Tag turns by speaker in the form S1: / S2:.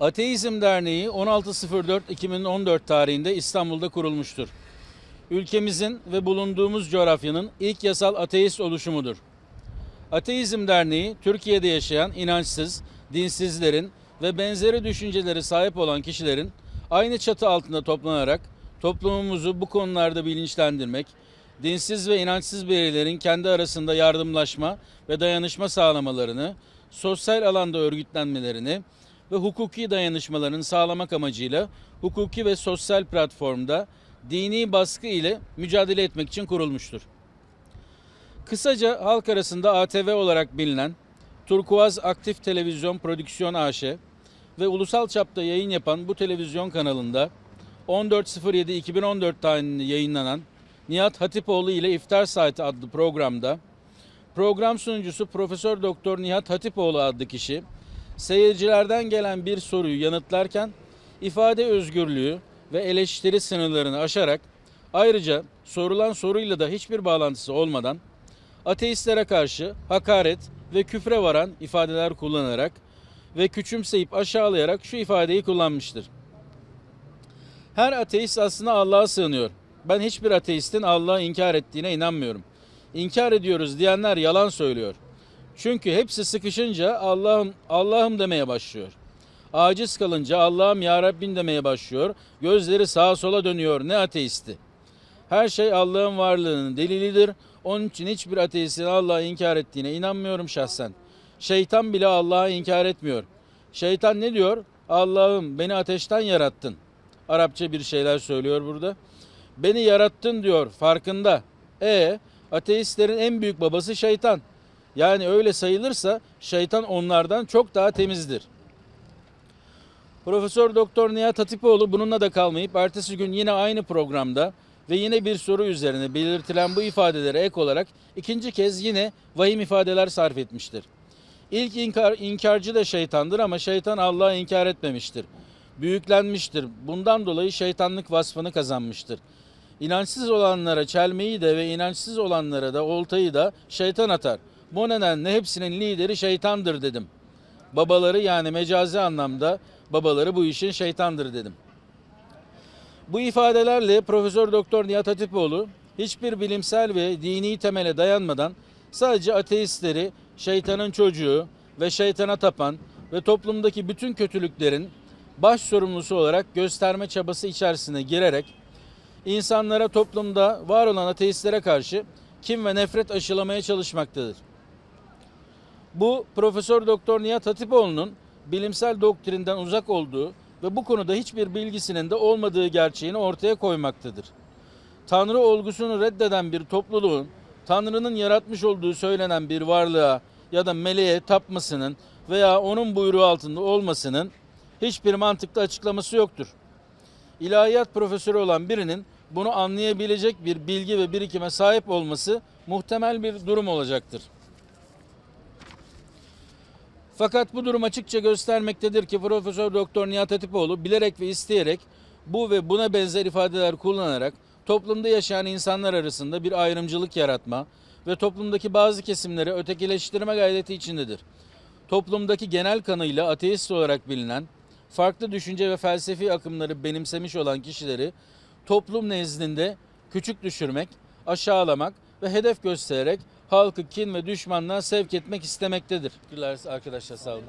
S1: Ateizm Derneği 16.04.2014 tarihinde İstanbul'da kurulmuştur. Ülkemizin ve bulunduğumuz coğrafyanın ilk yasal ateist oluşumudur. Ateizm Derneği, Türkiye'de yaşayan inançsız, dinsizlerin ve benzeri düşünceleri sahip olan kişilerin aynı çatı altında toplanarak toplumumuzu bu konularda bilinçlendirmek, dinsiz ve inançsız bireylerin kendi arasında yardımlaşma ve dayanışma sağlamalarını, sosyal alanda örgütlenmelerini ve hukuki dayanışmalarını sağlamak amacıyla hukuki ve sosyal platformda dini baskı ile mücadele etmek için kurulmuştur. Kısaca halk arasında ATV olarak bilinen Turkuaz Aktif Televizyon Prodüksiyon AŞ ve ulusal çapta yayın yapan bu televizyon kanalında 14.07.2014 tarihinde yayınlanan Nihat Hatipoğlu ile İftar Saati adlı programda program sunucusu Profesör Doktor Nihat Hatipoğlu adlı kişi seyircilerden gelen bir soruyu yanıtlarken ifade özgürlüğü ve eleştiri sınırlarını aşarak ayrıca sorulan soruyla da hiçbir bağlantısı olmadan ateistlere karşı hakaret ve küfre varan ifadeler kullanarak ve küçümseyip aşağılayarak şu ifadeyi kullanmıştır. Her ateist aslında Allah'a sığınıyor. Ben hiçbir ateistin Allah'ı inkar ettiğine inanmıyorum. İnkar ediyoruz diyenler yalan söylüyor. Çünkü hepsi sıkışınca Allah'ım Allah'ım demeye başlıyor. Aciz kalınca Allah'ım ya Rabbim demeye başlıyor. Gözleri sağa sola dönüyor. Ne ateisti? Her şey Allah'ın varlığının delilidir. Onun için hiçbir ateistin Allah'ı inkar ettiğine inanmıyorum şahsen. Şeytan bile Allah'ı inkar etmiyor. Şeytan ne diyor? Allah'ım beni ateşten yarattın. Arapça bir şeyler söylüyor burada. Beni yarattın diyor farkında. E ateistlerin en büyük babası şeytan. Yani öyle sayılırsa şeytan onlardan çok daha temizdir. Profesör Doktor Nihat Hatipoğlu bununla da kalmayıp ertesi gün yine aynı programda ve yine bir soru üzerine belirtilen bu ifadelere ek olarak ikinci kez yine vahim ifadeler sarf etmiştir. İlk inkar, inkarcı da şeytandır ama şeytan Allah'ı inkar etmemiştir. Büyüklenmiştir. Bundan dolayı şeytanlık vasfını kazanmıştır. İnançsız olanlara çelmeyi de ve inançsız olanlara da oltayı da şeytan atar. Bu nedenle hepsinin lideri şeytandır dedim. Babaları yani mecazi anlamda babaları bu işin şeytandır dedim. Bu ifadelerle Profesör Doktor Nihat Hatipoğlu hiçbir bilimsel ve dini temele dayanmadan sadece ateistleri şeytanın çocuğu ve şeytana tapan ve toplumdaki bütün kötülüklerin baş sorumlusu olarak gösterme çabası içerisine girerek insanlara toplumda var olan ateistlere karşı kim ve nefret aşılamaya çalışmaktadır. Bu Profesör Doktor Nihat Hatipoğlu'nun bilimsel doktrinden uzak olduğu ve bu konuda hiçbir bilgisinin de olmadığı gerçeğini ortaya koymaktadır. Tanrı olgusunu reddeden bir topluluğun Tanrı'nın yaratmış olduğu söylenen bir varlığa ya da meleğe tapmasının veya onun buyruğu altında olmasının hiçbir mantıklı açıklaması yoktur. İlahiyat profesörü olan birinin bunu anlayabilecek bir bilgi ve birikime sahip olması muhtemel bir durum olacaktır. Fakat bu durum açıkça göstermektedir ki Profesör Doktor Nihat Hatipoğlu bilerek ve isteyerek bu ve buna benzer ifadeler kullanarak toplumda yaşayan insanlar arasında bir ayrımcılık yaratma ve toplumdaki bazı kesimleri ötekileştirme gayreti içindedir. Toplumdaki genel kanıyla ateist olarak bilinen, farklı düşünce ve felsefi akımları benimsemiş olan kişileri toplum nezdinde küçük düşürmek, aşağılamak ve hedef göstererek halkı kin ve düşmanlığa sevk etmek istemektedir. Arkadaşlar sağ olun.